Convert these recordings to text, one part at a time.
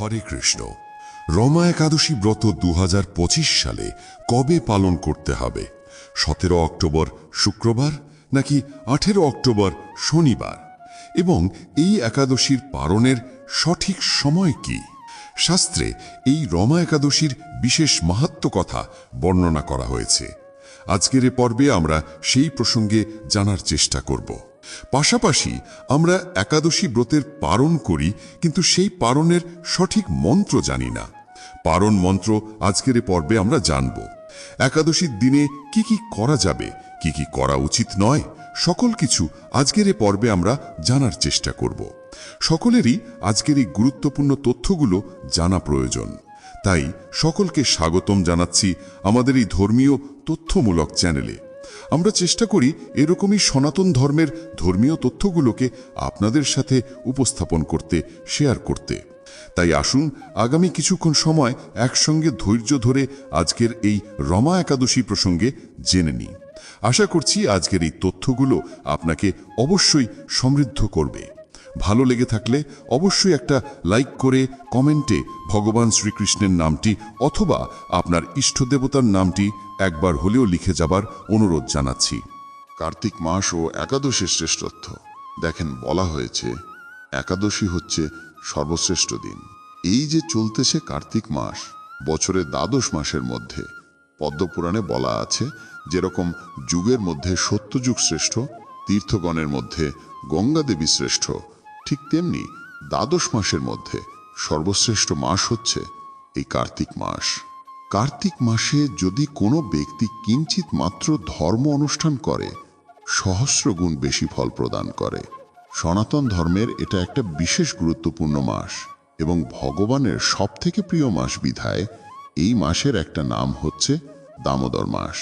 হরে কৃষ্ণ। রমা একাদশী ব্রত দু হাজার পঁচিশ সালে কবে পালন করতে হবে? সতেরো অক্টোবর শুক্রবার নাকি আঠেরো অক্টোবর শনিবার? এবং এই একাদশীর পালনের সঠিক সময় কি? শাস্ত্রে এই রমা একাদশীর বিশেষ মাহাত্ম কথা বর্ণনা করা হয়েছে। আজকের এ পর্বে আমরা সেই প্রসঙ্গে জানার চেষ্টা করব। পাশাপাশি আমরা একাদশী ব্রতের পারণ করি, কিন্তু সেই পারণের সঠিক মন্ত্র জানি না। পারণ মন্ত্র আজকের পর্বে আমরা জানব। একাদশীর দিনে কি কি করা যাবে, কি কি করা উচিত নয়, সকল কিছু আজকের পর্বে আমরা জানার চেষ্টা করব। সকলেরই আজকের এই গুরুত্বপূর্ণ তথ্যগুলো জানা প্রয়োজন। তাই সকলকে স্বাগতম জানাচ্ছি আমাদের এই ধর্মীয় তথ্যমূলক চ্যানেলে। আমরা চেষ্টা করি এরকমই সনাতন ধর্মের ধর্মীয় তথ্যগুলোকে আপনাদের সাথে উপস্থাপন করতে শেয়ার করতে। তাই আসুন, আগামী কিছুক্ষণ সময় একসঙ্গে ধৈর্য ধরে আজকের এই রমা একাদশী প্রসঙ্গে জেনে নিই। আশা করছি আজকের এই তথ্যগুলো আপনাকে অবশ্যই সমৃদ্ধ করবে। ভালো লেগে থাকলে অবশ্যই একটা লাইক করে কমেন্টে ভগবান শ্রীকৃষ্ণের নামটি অথবা আপনার ইষ্ট দেবতার নামটি একবার হলেও লিখে যাবার অনুরোধ জানাচ্ছি। কার্তিক মাস ও একাদশীর শ্রেষ্ঠত্ব। দেখেন বলা হয়েছে, একাদশী হচ্ছে সর্বশ্রেষ্ঠ দিন। এই যে চলতেছে কার্তিক মাস বছরের দ্বাদশ মাসের মধ্যে। পদ্মপুরাণে বলা আছে, যেরকম যুগের মধ্যে সত্যযুগ শ্রেষ্ঠ, তীর্থগণের মধ্যে গঙ্গা দেবী শ্রেষ্ঠ, ঠিক তেমনি দ্বাদশ মাসের মধ্যে সর্বশ্রেষ্ঠ মাস হচ্ছে এই কার্তিক মাস। কার্তিক মাসে যদি কোনো ব্যক্তি কিঞ্চিত মাত্র ধর্ম অনুষ্ঠান করে, সহস্র গুণ বেশি ফল প্রদান করে। সনাতন ধর্মের এটা একটা বিশেষ গুরুত্বপূর্ণ মাস এবং ভগবানের সবথেকে প্রিয় মাস বিধায় এই মাসের একটা নাম হচ্ছে দামোদর মাস।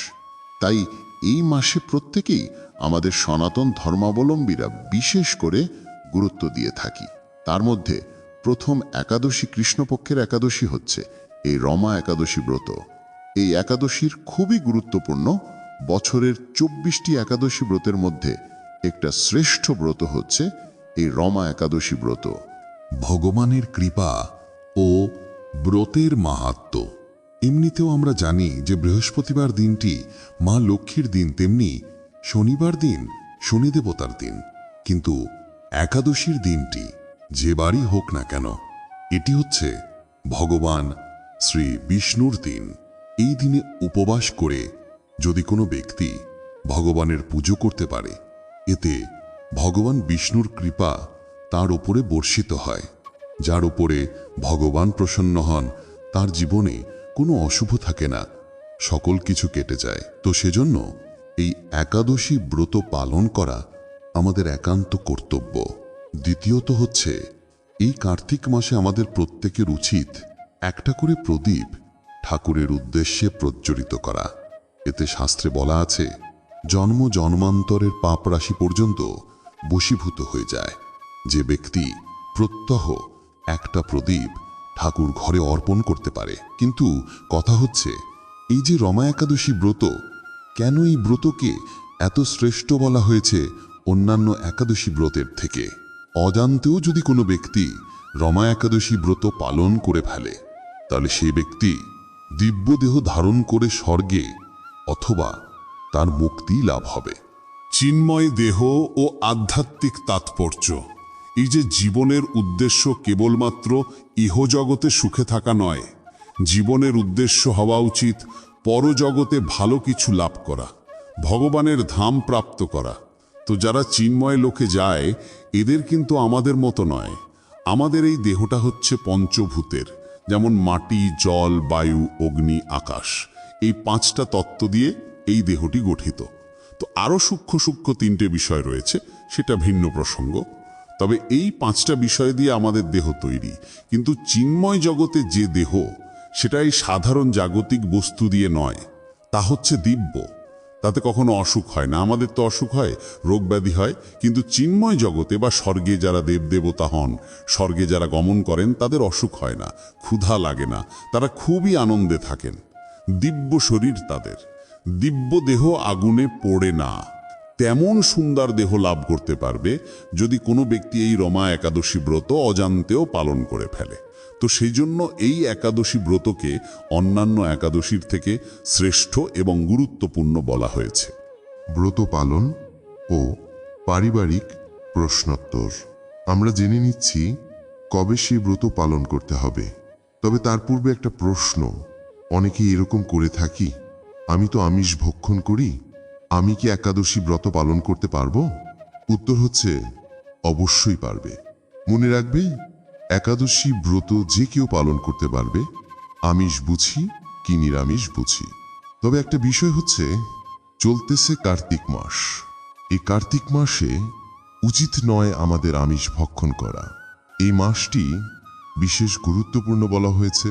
তাই এই মাসে প্রত্যেকেই আমাদের সনাতন ধর্মাবলম্বীরা বিশেষ করে গুরুত্ব দিয়ে থাকি। তার মধ্যে প্রথম একাদশী কৃষ্ণপক্ষের একাদশী হচ্ছে। এই রমা একাদশী ব্রত। এই একাদশীর খুবই গুরুত্বপূর্ণ বছরের চব্বিশটি একাদশী ব্রতের মধ্যে একটা শ্রেষ্ঠ ব্রত হচ্ছে এই রমা একাদশী ব্রত। ভগবানের কৃপা ও ব্রতের মাহাত্ম। এমনিতেও আমরা জানি যে বৃহস্পতিবার দিনটি মা লক্ষ্মীর দিন, তেমনি শনিবার দিন শনিদেবতার দিন। কিন্তু একাদশীর দিনটি যে বারই হোক না কেন, এটি হচ্ছে ভগবান শ্রী বিষ্ণুর দিন, এই দিনে উপবাস করে যদি কোনো ব্যক্তি ভগবানের পুজো করতে পারে, এতে ভগবান বিষ্ণুর কৃপা তার উপরে বর্ষিত হয়, যার উপরে ভগবান প্রসন্ন হন, তার জীবনে কোনো অশুভ থাকে না, সকল কিছু কেটে যায়। তো সেজন্য এই একাদশী ব্রত পালন করা আমাদের একান্ত কর্তব্য। দ্বিতীয়ত হচ্ছে, এই কার্তিক মাসে আমাদের প্রত্যেকের উচিত একটা করে প্রদীপ ঠাকুরের উদ্দেশ্যে প্রজ্জ্বলিত করা। এতে শাস্ত্রে বলা আছে, জন্ম জন্মান্তরের পাপ রাশি পর্যন্ত বশীভূত হয়ে যায়। যে ব্যক্তি প্রত্যহ একটা প্রদীপ ঠাকুর ঘরে অর্পণ করতে পারে। কিন্তু কথা হচ্ছে, এই যে রমা একাদশী ব্রত, কেন এই ব্রতকে এত শ্রেষ্ঠ বলা হয়েছে অন্যান্য একাদশী ব্রতের থেকে? অজান্তেও যদি কোনো ব্যক্তি রমা একাদশী ব্রত পালন করে ফেলে তাহলে সেই ব্যক্তি দিব্যদেহ ধারণ করে স্বর্গে অথবা তার মুক্তি লাভ হবে। চিন্ময় দেহ ও আধ্যাত্মিক তাৎপর্য, এই যে জীবনের উদ্দেশ্য কেবলমাত্র ইহজগতে সুখে থাকা নয়, জীবনের উদ্দেশ্য হওয়া উচিত পরজগতে ভালো কিছু লাভ করা, ভগবানের ধাম প্রাপ্ত করা। তো যারা চিন্ময় লোকে যায়, এদের কিন্তু আমাদের মতো নয়। আমাদের এই দেহটা হচ্ছে পঞ্চভূতের। যেমন মাটি, জল, বায়ু, অগ্নি, আকাশ। এই পাঁচটা তত্ত্ব দিয়ে এই দেহটি গঠিত। তো আরও সূক্ষ্ম সূক্ষ্ম তিনটে বিষয় রয়েছে, সেটা ভিন্ন প্রসঙ্গ। তবে এই পাঁচটা বিষয় দিয়ে আমাদের দেহ তৈরি। কিন্তু চিন্ময় জগতে যে দেহ, সেটা এই সাধারণ জাগতিক বস্তু দিয়ে নয়, তা হচ্ছে দিব্য। তাতে কখনো অসুখ হয় না। আমাদের তো অসুখ হয়, রোগ ব্যাধি হয়, কিন্তু চিন্ময় জগতে বা স্বর্গে যারা দেবদেবতা হন, স্বর্গে যারা গমন করেন, তাদের অসুখ হয় না, ক্ষুধা লাগে না, তারা খুবই আনন্দে থাকেন। দিব্য শরীর তাদের, দিব্য দেহ আগুনে পড়ে না। তেমন সুন্দর দেহ লাভ করতে পারবে যদি কোনো ব্যক্তি এই রমা একাদশী ব্রত অজান্তেও পালন করে ফেলে। তো সেই জন্য এই একাদশী ব্রতকে অন্যান্য একাদশীর থেকে শ্রেষ্ঠ এবং গুরুত্বপূর্ণ বলা হয়েছে। ব্রত পালন ও পারিবারিক প্রশ্নোত্তর। আমরা জেনে নিচ্ছি কবে সেই ব্রত পালন করতে হবে। তবে তার পূর্বে একটা প্রশ্ন অনেকে এরকম করে থাকি, আমি তো আমিষ ভক্ষণ করি, আমি কি একাদশী ব্রত পালন করতে পারব? উত্তর হচ্ছে, অবশ্যই পারবে। মনে রাখবে একাদশী ব্রত যে কেউ পালন করতে পারবে, আমিষ বুঝি কি নিরামিষ বুঝি। তবে একটা বিষয় হচ্ছে, চলতেছে কার্তিক মাস। এই কার্তিক মাসে উচিত নয় আমাদের আমিষ ভক্ষণ করা। এই মাসটি বিশেষ গুরুত্বপূর্ণ বলা হয়েছে।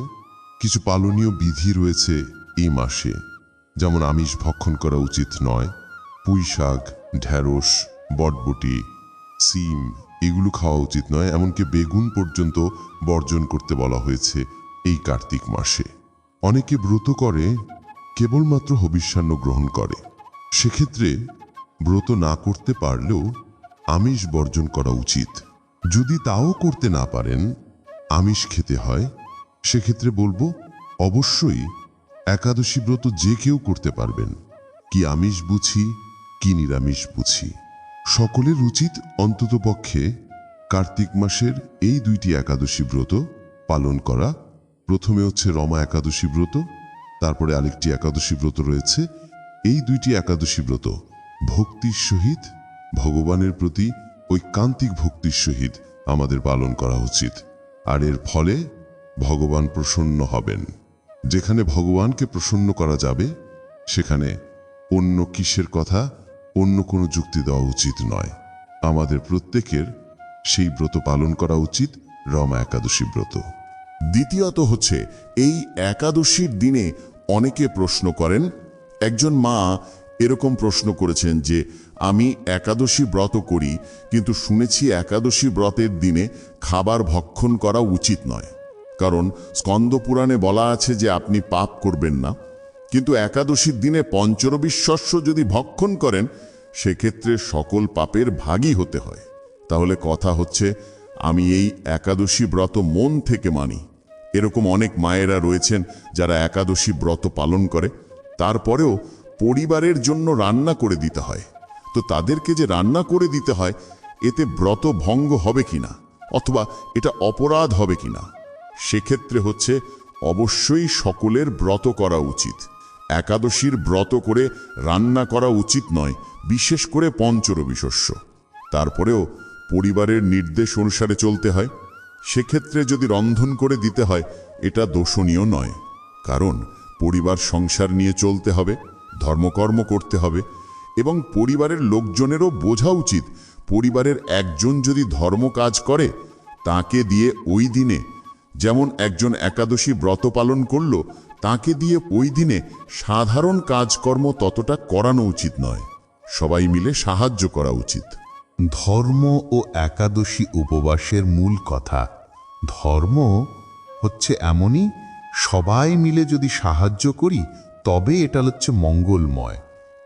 কিছু পালনীয় বিধি রয়েছে এই মাসে। যেমন আমিষ ভক্ষণ করা উচিত নয়। পুঁই শাক ঢ্যাঁড়স বটবটি, সিম এগুলো খাওয়া উচিত নয়, এমনকি বেগুন পর্যন্ত বর্জন করতে বলা হয়েছে এই কার্তিক মাসে। অনেকে ব্রত করে, কেবলমাত্র হবিষ্যান্ন গ্রহণ করে। সেক্ষেত্রে ব্রত না করতে পারলেও আমিষ বর্জন করা উচিত। যদি তাও করতে না পারেন, আমিষ খেতে হয়। সেক্ষেত্রে বলব, অবশ্যই একাদশী ব্রত যে কেউ করতে পারবেন। কি আমিষ বুঝি, কি নিরামিষ বুঝি। সকলের উচিত অন্ততপক্ষে কার্তিক মাসের এই দুইটি একাদশী ব্রত পালন করা। প্রথমে হচ্ছে রমা একাদশী ব্রত, তারপরে আরেকটি একাদশী ব্রত রয়েছে। এই দুইটি একাদশী ব্রত ভক্তির সহিত, ভগবানের প্রতি ঐকান্তিক ভক্তির সহিত আমাদের পালন করা উচিত। আর এর ফলে ভগবান প্রসন্ন হবেন। যেখানে ভগবানকে প্রসন্ন করা যাবে, সেখানে অন্য কিসের কথা অন্য কোনো যুক্তি দেওয়া উচিত নয়। আমাদের প্রত্যেকের সেই ব্রত পালন করা উচিত, রমা একাদশী ব্রত। দ্বিতীয়ত হচ্ছে, এই একাদশীর দিনে অনেকে প্রশ্ন করেন, একজন মা এরকম প্রশ্ন করেছেন যে, আমি একাদশী ব্রত করি, কিন্তু শুনেছি একাদশী ব্রতের দিনে খাবার ভক্ষণ করা উচিত নয়। কারণ স্কন্দ পুরাণে বলা আছে যে, আপনি পাপ করবেন না। কিন্তু একাদশীর দিনে পঞ্চরবিশ শস্য যদি ভক্ষণ করেন, সেক্ষেত্রে সকল পাপের ভাগী হতে হয়। তাহলে কথা হচ্ছে, আমি এই একাদশী ব্রত মন থেকে মানি। এরকম অনেক মায়েরা রয়েছেন যারা একাদশী ব্রত পালন করে। তারপরেও পরিবারের জন্য রান্না করে দিতে হয়। তো তাদেরকে যে রান্না করে দিতে হয়, এতে ব্রত ভঙ্গ হবে কিনা? অথবা এটা অপরাধ হবে কিনা? সেক্ষেত্রে হচ্ছে, অবশ্যই সকলের ব্রত করা উচিত। একাদশীর ব্রত করে রান্না করা উচিত নয়, বিশেষ করে পঞ্চরবি শস্য। তারপরেও পরিবারের নির্দেশ অনুসারে চলতে হয়। সেক্ষেত্রে যদি রন্ধন করে দিতে হয়, এটা দোষণীয় নয়। কারণ পরিবার সংসার নিয়ে চলতে হবে, ধর্মকর্ম করতে হবে এবং পরিবারের লোকজনেরও বোঝা উচিত, পরিবারের একজন যদি ধর্ম কাজ করে, তাকে দিয়ে ওই দিনে যেমন একজন একাদশী ব্রত পালন করল তাকে দিয়ে ওই দিনে সাধারণ কাজকর্ম ততটা করানো উচিত নয়। সবাই মিলে সাহায্য করা উচিত। ধর্ম ও একাদশী উপবাসের মূল কথা। ধর্ম হচ্ছে এমনই, সবাই মিলে যদি সাহায্য করি, তবে এটা হচ্ছে মঙ্গলময়।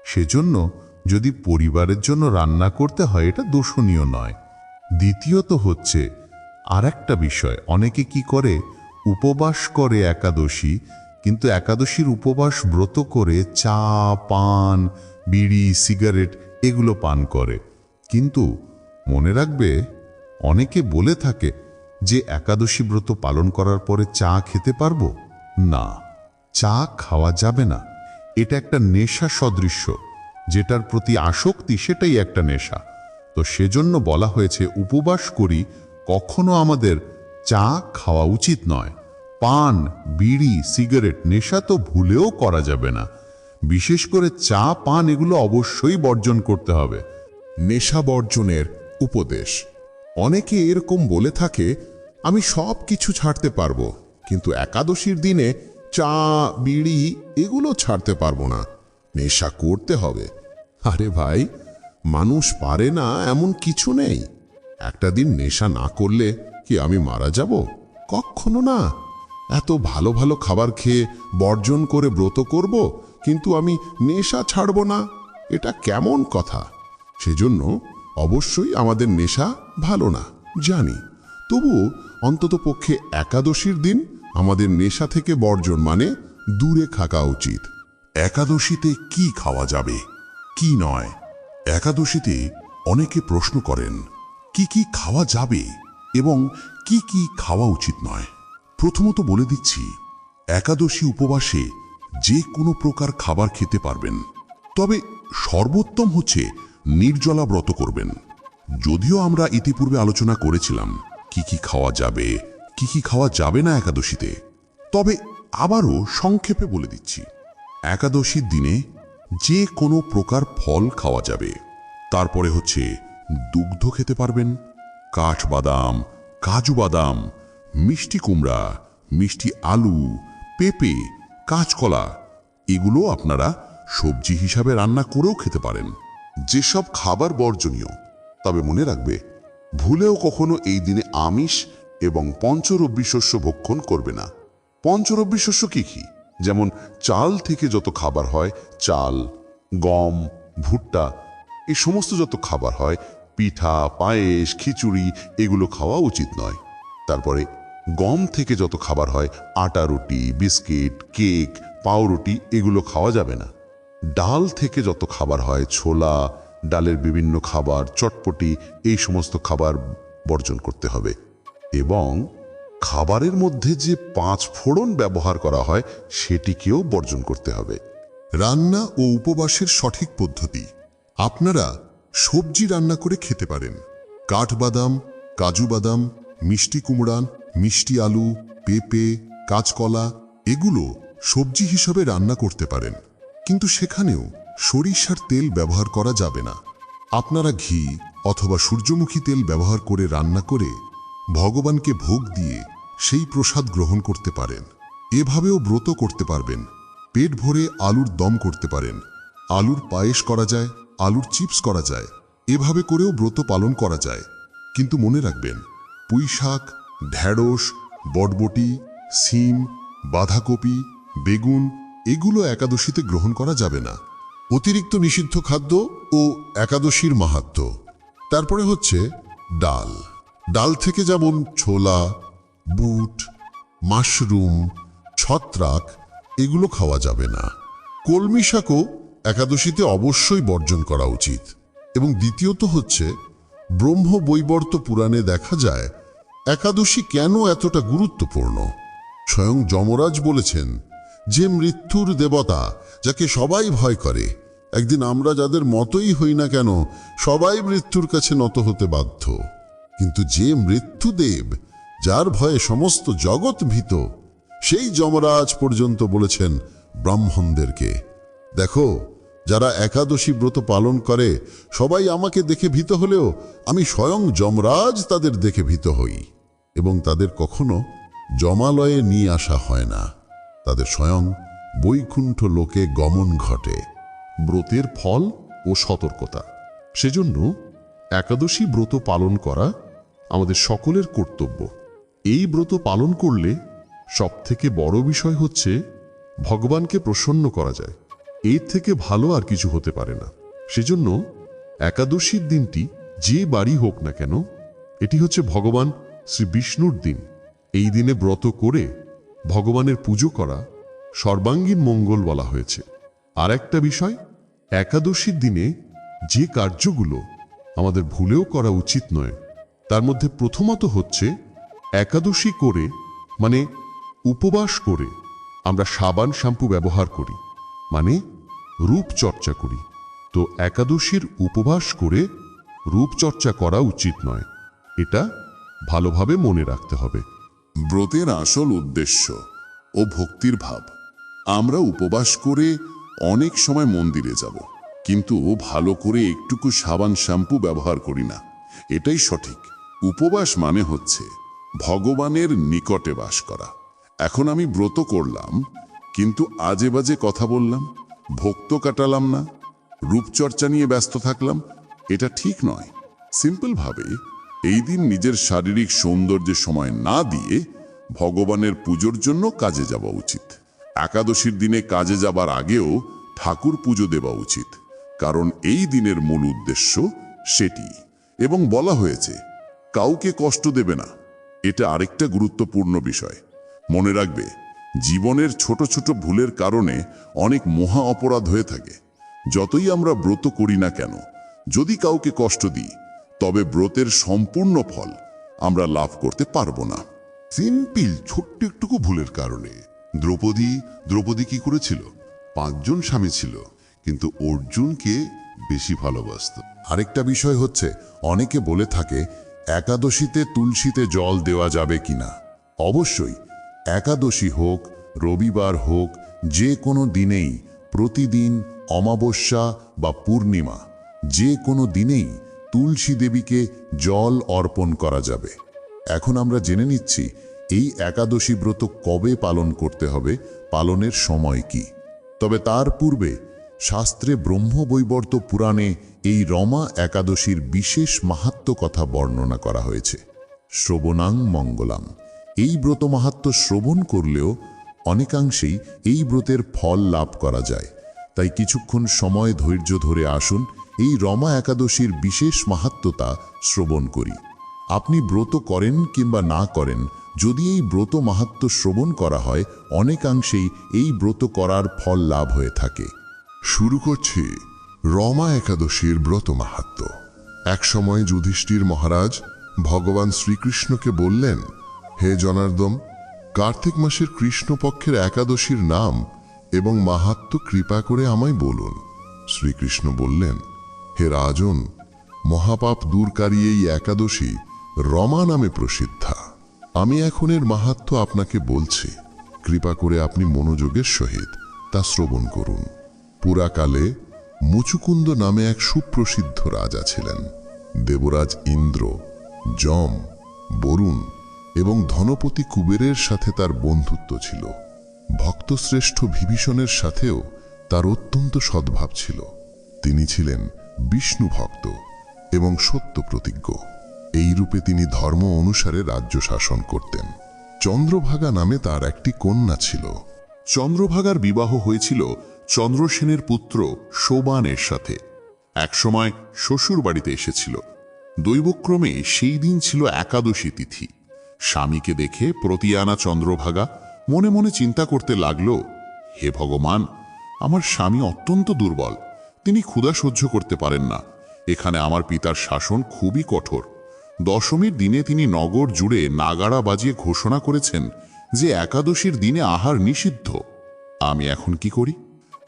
সেজন্য যদি পরিবারের জন্য রান্না করতে হয়, এটা দোষণীয় নয়। দ্বিতীয়ত হচ্ছে আর একটা বিষয়, অনেকে কি করে, উপবাস করে একাদশী কিন্তু একাদশীর উপবাস ব্রত করে চা, পান, বিড়ি, সিগারেট এগুলো পান করে। কিন্তু মনে রাখবে, অনেকে বলে থাকে যে একাদশী ব্রত পালন করার পরে চা খেতে পারব? না, চা খাওয়া যাবে না। এটা একটা নেশা সদৃশ্য। যেটার প্রতি আসক্তি সেটাই একটা নেশা। তো সেজন্য বলা হয়েছে, উপবাস করি কখনো আমাদের চা খাওয়া উচিত নয়। পান, বিড়ি, সিগারেট নেশা তো ভুলেও করা যাবে না। বিশেষ করে চা, পান এগুলো অবশ্যই বর্জন করতে হবে। নেশা বর্জনের উপদেশ। অনেকে এরকম বলে থাকে, আমি সব কিছু ছাড়তে পারব, কিন্তু একাদশীর দিনে চা, বিড়ি এগুলো ছাড়তে পারব না। নেশা করতে হবে। আরে ভাই, মানুষ পারে না এমন কিছু নেই। একটা দিন নেশা না করলে কি আমি মারা যাব? কখনো না। এত ভালো ভালো খাবার খেয়ে বর্জন করে ব্রত করব, কিন্তু আমি নেশা ছাড়ব না? এটা কেমন কথা? সেজন্য অবশ্যই আমাদের নেশা ভালো না, জানি। তবু অন্তত পক্ষে একাদশীর দিন আমাদের নেশা থেকে বর্জন মানে দূরে থাকা উচিত। একাদশীতে কি খাওয়া যাবে? কি নয়? একাদশীতে অনেকে প্রশ্ন করেন, কি কি খাওয়া যাবে এবং কি কি খাওয়া উচিত নয়? প্রথমত বলে দিচ্ছি, একাদশী উপবাসে যে কোনো প্রকার খাবার খেতে পারবেন। তবে সর্বোত্তম হচ্ছে নির্জলা ব্রত করবেন। যদিও আমরা ইতিপূর্বে আলোচনা করেছিলাম, কি কি খাওয়া যাবে, কি কি খাওয়া যাবে না একাদশীতে। তবে আবারও সংক্ষেপে বলে দিচ্ছি, একাদশীর দিনে যে কোনো প্রকার ফল খাওয়া যাবে। তারপরে হচ্ছে দুগ্ধ খেতে পারবেন, কাঠবাদাম, কাজু বাদাম মিষ্টি কুমড়া, মিষ্টি আলু, পেঁপে, কাঁচকলা, এগুলো আপনারা সবজি হিসাবে রান্না করেও খেতে পারেন। যেসব খাবার বর্জনীয়, তবে মনে রাখবে, ভুলেও কখনো এই দিনে আমিষ এবং পঞ্চরব্বি শস্য ভক্ষণ করবে না। পঞ্চরব্বি শস্য কী কী? যেমন চাল থেকে যত খাবার হয়, চাল, গম, ভুট্টা, এই সমস্ত যত খাবার হয়, পিঠা, পায়েস, খিচুড়ি, এগুলো খাওয়া উচিত নয়। তারপরে গম থেকে যত খাবার হয়, আটা রুটি, বিস্কিট, কেক, পাউরুটি, এগুলো খাওয়া যাবে না। ডাল থেকে যত খাবার হয়, ছোলা, ডালের বিভিন্ন খাবার, চটপটি, এই সমস্ত খাবার বর্জন করতে হবে। এবং খাবারের মধ্যে যে পাঁচ ফোড়ন ব্যবহার করা হয়, সেটিকেও বর্জন করতে হবে। রান্না ও উপবাসের সঠিক পদ্ধতি। আপনারা সবজি রান্না করে খেতে পারেন। কাঠবাদাম, কাজু বাদাম, মিষ্টি কুমড়ান মিষ্টি আলু, পেঁপে, কাঁচকলা, এগুলো সবজি হিসাবে রান্না করতে পারেন। কিন্তু সেখানেও সরিষার তেল ব্যবহার করা যাবে না। আপনারা ঘি অথবা সূর্যমুখী তেল ব্যবহার করে রান্না করে ভগবানকে ভোগ দিয়ে সেই প্রসাদ গ্রহণ করতে পারেন। এভাবেও ব্রত করতে পারবেন। পেট ভরে আলুর দম করতে পারেন। আলুর পায়েস করা যায়, আলুর চিপস করা যায়। এভাবে করেও ব্রত পালন করা যায়। কিন্তু মনে রাখবেন পুঁই শাক ঢ্যাঁড়স, বটবটি, সিম, বাঁধাকপি, বেগুন, এগুলো একাদশীতে গ্রহণ করা যাবে না। অতিরিক্ত নিষিদ্ধ খাদ্য ও একাদশীর মাহাত্ম্য তারপরে হচ্ছে ডাল। ডাল থেকে যেমন ছোলা, বুট, মাশরুম, ছত্রাক, এগুলো খাওয়া যাবে না। কলমি শাকও একাদশীতে অবশ্যই বর্জন করা উচিত। এবং দ্বিতীয়ত হচ্ছে ব্রহ্ম বৈবর্ত পুরাণে দেখা যায় একাদশী কেন এতটা গুরুত্বপূর্ণ? স্বয়ং যমরাজ বলেছেন, যে মৃত্যুর দেবতা, যাকে সবাই ভয় করে, একদিন আমরা যাদের মতই হই না কেন, সবাই মৃত্যুর কাছে নত হতে বাধ্য। কিন্তু যে মৃত্যুদেব, যার ভয়ে সমস্ত জগৎ ভীত, সেই যমরাজ পর্যন্ত বলেছেন ব্রাহ্মণদেরকে, দেখো, যারা একাদশী ব্রত পালন করে, সবাই আমাকে দেখে ভীত হলেও, আমি স্বয়ং যমরাজ তাদের দেখে ভীত হই। এবং তাদের কখনো জমালয়ে নিয়ে আসা হয় না। তাদের স্বয়ং বৈকুণ্ঠ লোকে গমন ঘটে, ব্রতের ফল ও সতর্কতা। সেজন্য একাদশী ব্রত পালন করা আমাদের সকলের কর্তব্য। এই ব্রত পালন করলে সবথেকে বড় বিষয় হচ্ছে ভগবানকে প্রসন্ন করা যায়। এর থেকে ভালো আর কিছু হতে পারে না। সেজন্য একাদশীর দিনটি যে বাড়ি হোক না কেন, এটি হচ্ছে ভগবান শ্রী বিষ্ণুর দিন। এই দিনে ব্রত করে ভগবানের পুজো করা সর্বাঙ্গীন মঙ্গল বলা হয়েছে। আর একটা বিষয়, একাদশীর দিনে যে কার্যগুলো আমাদের ভুলেও করা উচিত নয়, তার মধ্যে প্রথমত হচ্ছে একাদশী করে মানে উপবাস করে আমরা সাবান শ্যাম্পু ব্যবহার করি মানে রূপচর্চা করি। তো একাদশীর উপবাস করে রূপচর্চা করা উচিত নয়। এটা ভালোভাবে মনে রাখতে হবে। ব্রতের আসল উদ্দেশ্য ও ভক্তির ভাব। আমরা উপবাস করে অনেক সময় মন্দিরে যাব, কিন্তু ভালো করে একটুকু সাবান শ্যাম্পু ব্যবহার করি না। এটাই সঠিক। উপবাস মানে হচ্ছে ভগবানের নিকটে বাস করা। এখন আমি ব্রত করলাম, কিন্তু আজে বাজে কথা বললাম, ভক্ত কাটালাম না, রূপচর্চা নিয়ে ব্যস্ত থাকলাম, এটা ঠিক নয়। সিম্পলভাবে এই দিন নিজের শারীরিক সৌন্দর্যের সময় না দিয়ে ভগবানের পুজোর জন্য কাজে যাওয়া উচিত। একাদশীর দিনে কাজে যাবার আগেও ঠাকুর পুজো দেওয়া উচিত, কারণ এই দিনের মূল উদ্দেশ্য সেটি। এবং বলা হয়েছে, কাউকে কষ্ট দেবে না, এটা আরেকটা গুরুত্বপূর্ণ বিষয়। মনে রাখবে, জীবনের ছোট ছোট ভুলের কারণে অনেক মহা অপরাধ হয়ে থাকে। যতই আমরা ব্রত করি না কেন, যদি কাউকে কষ্ট দিই তবে ব্রতের সম্পূর্ণ ফল আমরা লাভ করতে পারব না। সিম্পল ছোট্ট একটুকু ভুলের কারণে। দ্রৌপদী দ্রৌপদী কি করেছিল? পাঁচজন স্বামী ছিল, কিন্তু অর্জুনকে বেশি ভালোবাসত। আরেকটা বিষয় হচ্ছে, অনেকে বলে থাকে, একাদশীতে তুলসীতে জল দেওয়া যাবে কিনা। অবশ্যই, একাদশী হোক, রবিবার হোক, যে কোনো দিনেই, প্রতিদিন অমাবস্যা বা পূর্ণিমা, যে কোনো দিনেই তুলসী দেবীকে জল অর্পণ করা যাবে। এখন আমরা জেনে নিচ্ছি, এই একাদশী ব্রত কবে পালন করতে হবে, পালনের সময় কি? তবে তার পূর্বে শাস্ত্রে ব্রহ্মবৈবর্ত পুরাণে এই রমা একাদশীর বিশেষ মাহাত্ম কথা বর্ণনা করা হয়েছে। শ্রবণাং মঙ্গলাম। এই ব্রত মাহাত্ম শ্রবণ করলেও অনেকাংশেই এই ব্রতের ফল লাভ করা যায়। তাই কিছুক্ষণ সময় ধৈর্য ধরে আসুন এই রমা একাদশীর বিশেষ মাহাত্মতা শ্রবণ করি। আপনি ব্রত করেন কিংবা না করেন, যদি এই ব্রত মাহাত্ম শ্রবণ করা হয়, অনেকাংশেই এই ব্রত করার ফল লাভ হয়ে থাকে। শুরু করছি রমা একাদশীর ব্রত মাহাত্ম। এক সময় যুধিষ্ঠির মহারাজ ভগবান শ্রীকৃষ্ণকে বললেন, হে জনার্দম কার্তিক মাসের কৃষ্ণপক্ষের একাদশীর নাম এবং মাহাত্ম কৃপা করে আমায় বলুন। শ্রীকৃষ্ণ বললেন হে রাজন, মহাপাপ দূরকারী এই একাদশী রমা নামে প্রসিদ্ধা। আমি এখন এর মাহাত্ম আপনাকে বলছি, কৃপা করে আপনি মনোযোগের সহিত তা শ্রবণ করুন। পুরাকালে মুচুকুন্দ নামে এক সুপ্রসিদ্ধ রাজা ছিলেন। দেবরাজ ইন্দ্র, যম, বরুণ এবং ধনপতি কুবেরের সাথে তার বন্ধুত্ব ছিল। ভক্তশ্রেষ্ঠ বিভীষণের সাথেও তার অত্যন্ত সদ্ভাব ছিল। তিনি ছিলেন বিষ্ণু ভক্ত এবং সত্য প্রতিজ্ঞ। এই রূপে তিনি ধর্ম অনুসারে রাজ্য শাসন করতেন। চন্দ্রভাগা নামে তার একটি কন্যা ছিল। চন্দ্রভাগার বিবাহ হয়েছিল চন্দ্রসেনের পুত্র সোবানের সাথে। একসময় শ্বশুর বাড়িতে এসেছিল। দৈবক্রমে সেই দিন ছিল একাদশী তিথি। স্বামীকে দেখে প্রতি আনা চন্দ্রভাগা মনে মনে চিন্তা করতে লাগল, হে ভগবান, আমার স্বামী অত্যন্ত দুর্বল। তিনি ক্ষুধা সহ্য করতে পারেন না। এখানে আমার পিতার শাসন খুবই কঠোর। দশমীর দিনে তিনি নগর জুড়ে নাগাড়া বাজিয়ে ঘোষণা করেছেন যে একাদশীর দিনে আহার নিষিদ্ধ। আমি এখন কি করি?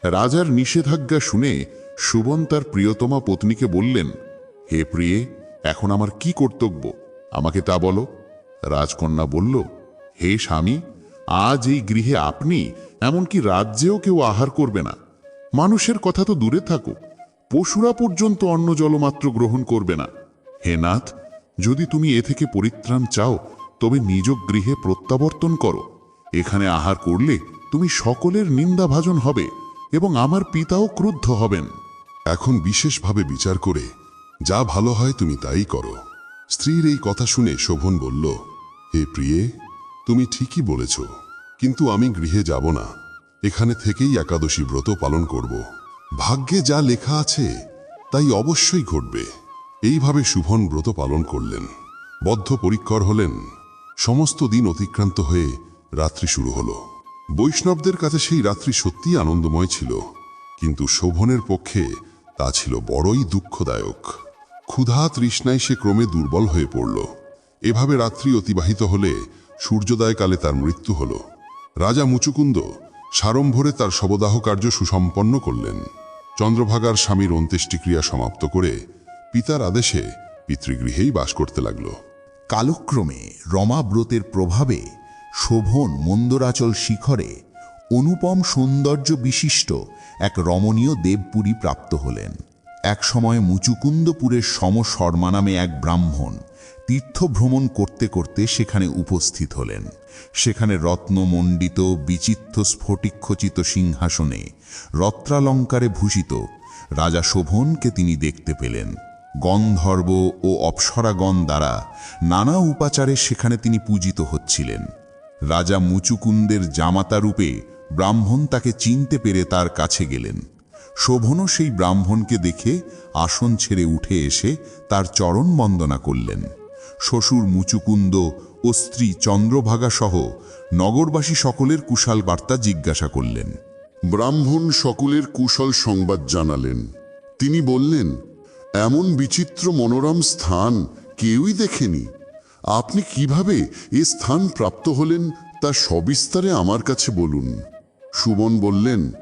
রাজার নিষেধাজ্ঞা শুনে সুবন তার প্রিয়তমা পত্নীকে বললেন, হে প্রিয়ে, এখন আমার কি কর্তব্য? আমাকে তা বলো। রাজকন্যা বলল, হে স্বামী, আজ এই গৃহে আপনি, এমনকি রাজ্যেও কেউ আহার করবে না। মানুষের কথা তো দূরে থাকুক। পশুরা পর্যন্ত অন্ন জলমাত্র গ্রহণ করবে না। হে নাথ, যদি তুমি এ থেকে পরিত্রাণ চাও, তবে নিজ গৃহে প্রত্যাবর্তন করো। এখানে আহার করলে তুমি সকলের নিন্দাভাজন হবে এবং আমার পিতাও ক্রুদ্ধ হবেন। এখন বিশেষভাবে বিচার করে, যা ভালো হয় তুমি তাই করো। স্ত্রীর এই কথা শুনে শোভন বলল, হে প্রিয়ে, তুমি ঠিকই বলেছ, কিন্তু আমি গৃহে যাব না। এখানে থেকেই একাদশী ব্রত পালন করব। ভাগ্যে যা লেখা আছে, তাই অবশ্যই ঘটবে। এইভাবে শুভন ব্রত পালন করলেন। বদ্ধ পরিক্কর হলেন। সমস্ত দিন অতিক্রান্ত হয়ে রাত্রি শুরু হল। বৈষ্ণবদের কাছে সেই রাত্রি সত্যিই আনন্দময় ছিল। কিন্তু শোভনের পক্ষে তা ছিল বড়ই দুঃখদায়ক। ক্ষুধা তৃষ্ণায় সে ক্রমে দুর্বল হয়ে পড়ল। এভাবে রাত্রি অতিবাহিত হলে সূর্যোদয়কালে তার মৃত্যু হল। রাজা মুচুকুন্দ সারম্ভরে তার শবদাহ কার্য সুসম্পন্ন করলেন। চন্দ্রভাগার স্বামীর অন্ত্যেষ্টিক্রিয়া সমাপ্ত করে পিতার আদেশে পিতৃগৃহেই বাস করতে লাগল। কালক্রমে রমাব্রতের প্রভাবে শোভন মন্দরাচল শিখরে অনুপম সৌন্দর্য বিশিষ্ট এক রমণীয় দেবপুরী প্রাপ্ত হলেন। এক সময় মুচুকুন্দপুরের সমশর্মা নামে এক ব্রাহ্মণ তীর্থভ্রমণ করতে করতে সেখানে উপস্থিত হলেন। সেখানে রত্নমণ্ডিত, বিচিত্র, স্ফটিকখচিত সিংহাসনে রত্রালঙ্কারে ভূষিত রাজা শোভনকে তিনি দেখতে পেলেন। গন্ধর্ব ও অপ্সরাগণ দ্বারা নানা উপাচারে সেখানে তিনি পূজিত হচ্ছিলেন। রাজা মুচুকুন্দের জামাতা রূপে ব্রাহ্মণ তাকে চিনতে পেরে তার কাছে গেলেন। শোভনও সেই ব্রাহ্মণকে দেখে আসন ছেড়ে উঠে এসে তার চরণ বন্দনা করলেন। শ্বশুর মুচুকুন্দ ও স্ত্রী চন্দ্রভাগা সহ নগরবাসী সকলের কুশাল বার্তা জিজ্ঞাসা করলেন। ব্রাহ্মণ সকলের কুশল সংবাদ জানালেন। তিনি বললেন, এমন বিচিত্র মনোরম স্থান কেউই দেখেনি। আপনি কীভাবে এ স্থান প্রাপ্ত হলেন তা সবিস্তারে আমার কাছে বলুন। সুমন বললেন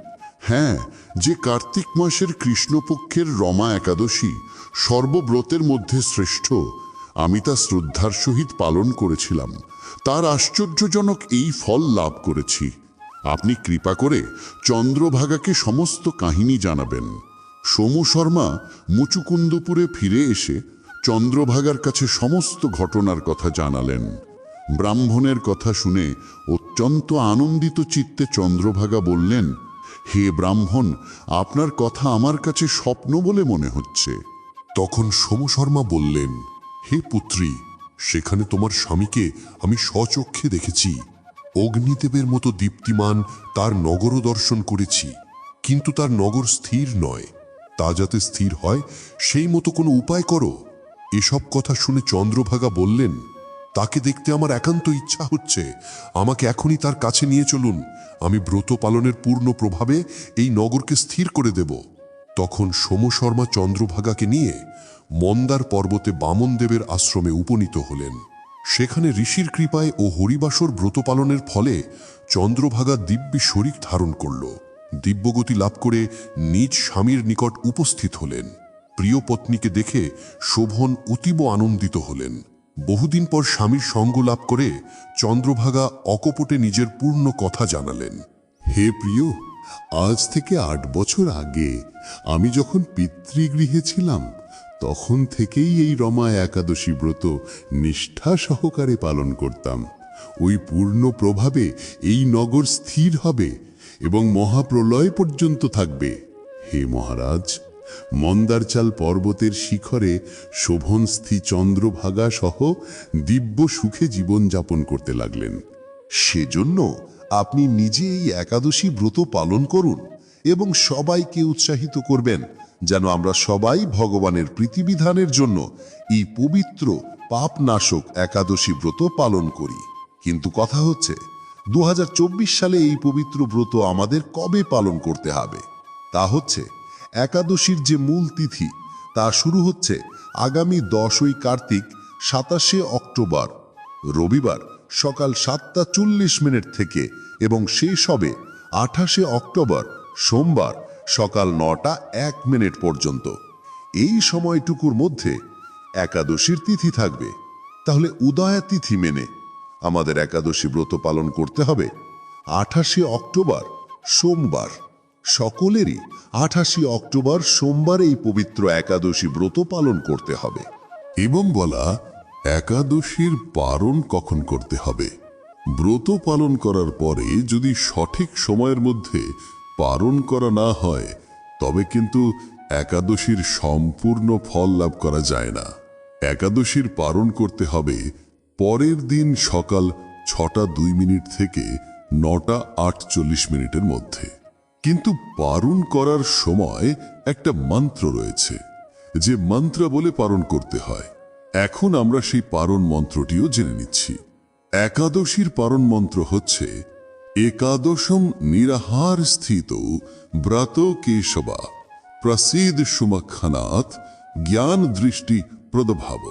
হ্যাঁ যে কার্তিক মাসের কৃষ্ণপক্ষের রমা একাদশী সর্বব্রতের মধ্যে শ্রেষ্ঠ। আমি তা শ্রদ্ধার সহিত পালন করেছিলাম। তার আশ্চর্যজনক এই ফল লাভ করেছি। আপনি কৃপা করে চন্দ্রভাগাকে সমস্ত কাহিনী জানাবেন। সোমু শর্মা মুচুকুন্দপুরে ফিরে এসে চন্দ্রভাগার কাছে সমস্ত ঘটনার কথা জানালেন। ব্রাহ্মণের কথা শুনে অত্যন্ত আনন্দিত চিত্তে চন্দ্রভাগা বললেন, হে ব্রাহ্মণ, আপনার কথা আমার কাছে স্বপ্ন বলে মনে হচ্ছে। তখন সোমু শর্মা বললেন হে পুত্রী, সেখানে তোমার স্বামীকে আমি স্বচক্ষে দেখেছি। অগ্নিদেবের মতো দীপ্তিমান তার নগরও দর্শন করেছি, কিন্তু তার নগর স্থির নয়। তা যাতে স্থির হয়, সেই মতো কোনো উপায় করো। এসব কথা শুনে চন্দ্রভাগা বললেন, তাকে দেখতে আমার একান্ত ইচ্ছা হচ্ছে। আমাকে এখনই তার কাছে নিয়ে চলুন। আমি ব্রত পালনের পূর্ণ প্রভাবে এই নগরকে স্থির করে দেব। তখন সোম শর্মা চন্দ্রভাগাকে নিয়ে মন্দার পর্বতে বামনদেবের আশ্রমে উপনীত হলেন। সেখানে ঋষির কৃপায় ও হরিবাসর ব্রত পালনের ফলে চন্দ্রভাগা দিব্যি শরীর ধারণ করল। দিব্যগতি লাভ করে নিজ স্বামীর নিকট উপস্থিত হলেন। প্রিয় পত্নীকে দেখে শোভন অতীব আনন্দিত হলেন। বহুদিন পর স্বামীর সঙ্গ লাভ করে চন্দ্রভাগা অকপটে নিজের পূর্ণ কথা জানালেন। হে প্রিয়, আজ থেকে আট বছর আগে আমি যখন পিতৃগৃহে ছিলাম তখন থেকেই এই রমা একাদশী ব্রত নিষ্ঠা সহকারে পালন করতাম। ওই পূর্ণ প্রভাবে এই নগর স্থির হবে এবং মহাপ্রলয় পর্যন্ত থাকবে। হে মহারাজ, মন্দারচাল পর্বতের শিখরে শোভনস্থি চন্দ্রভাগা সহ দিব্য সুখে জীবন যাপন করতে লাগলেন। সেজন্য আপনি নিজে এই একাদশী ব্রত পালন করুন এবং সবাইকে উৎসাহিত করবেন যেন আমরা সবাই ভগবানের প্রীতিবিধানের জন্য এই পবিত্র পাপনাশক একাদশী ব্রত পালন করি। কিন্তু কথা হচ্ছে দু সালে এই পবিত্র ব্রত আমাদের কবে পালন করতে হবে? তা হচ্ছে, একাদশীর যে মূল তিথি, তা শুরু হচ্ছে আগামী দশই কার্তিক, সাতাশে অক্টোবর। রবিবার সকাল সাতটা চল্লিশ মিনিট থেকে এবং শেষ হবে আঠাশে অক্টোবর, সোমবার। সকাল নটা এক মিনিট পর্যন্ত। এই সময়টুকুর মধ্যে একাদশীর তিথি থাকবে। তাহলে উদয়া তিথি মেনে আমাদের একাদশী ব্রত পালন করতে হবে আঠাশে অক্টোবর, সোমবার। সকলেরই আঠাশে অক্টোবর, সোমবার এই পবিত্র একাদশী ব্রত পালন করতে হবে। এবং বলা, একাদশীর পালন কখন করতে হবে? ব্রত পালন করার পরে যদি সঠিক সময়ের মধ্যে পালন করা না হয়, তবে কিন্তু একাদশীর সম্পূর্ণ ফল লাভ করা যায় না। একাদশীর পালন করতে হবে পরের দিন সকাল ছটা দুই মিনিট থেকে নটা আটচল্লিশ মিনিটের মধ্যে। কিন্তু পারণ করার সময় একটা মন্ত্র রয়েছে, যে মন্ত্র বলে পারণ করতে হয়। এখন আমরা সেই পারণ মন্ত্রটিও জেনে নিচ্ছি। একাদশীর পারণ মন্ত্র হচ্ছে একাদশম নিরাহার স্থিত ব্রাত কেশবা প্রসিদ সুমক্ষনাথ জ্ঞান দৃষ্টি প্রদভাব।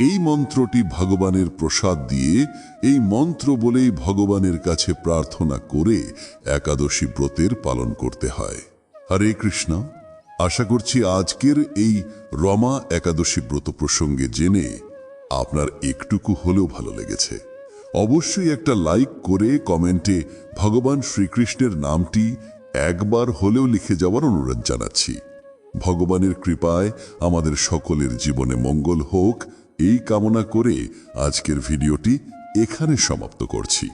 এই মন্ত্রটি ভগবানের প্রসাদ দিয়ে এই মন্ত্র বলেই ভগবানের কাছে প্রার্থনা করে একাদশী ব্রতের পালন করতে হয়। হরে কৃষ্ণ, আশা করছি আজকের এই রমা একাদশী ব্রত প্রসঙ্গে জেনে আপনার একটুকু হলেও ভালো লেগেছে। অবশ্যই একটা লাইক করে কমেন্টে ভগবান শ্রীকৃষ্ণের নামটি একবার হলেও লিখে যাওয়ার অনুরোধ জানাচ্ছি। ভগবানের কৃপায় আমাদের সকলের জীবনে মঙ্গল হোক, এই কামনা করে আজকের ভিডিওটি এখানে সমাপ্ত করছি।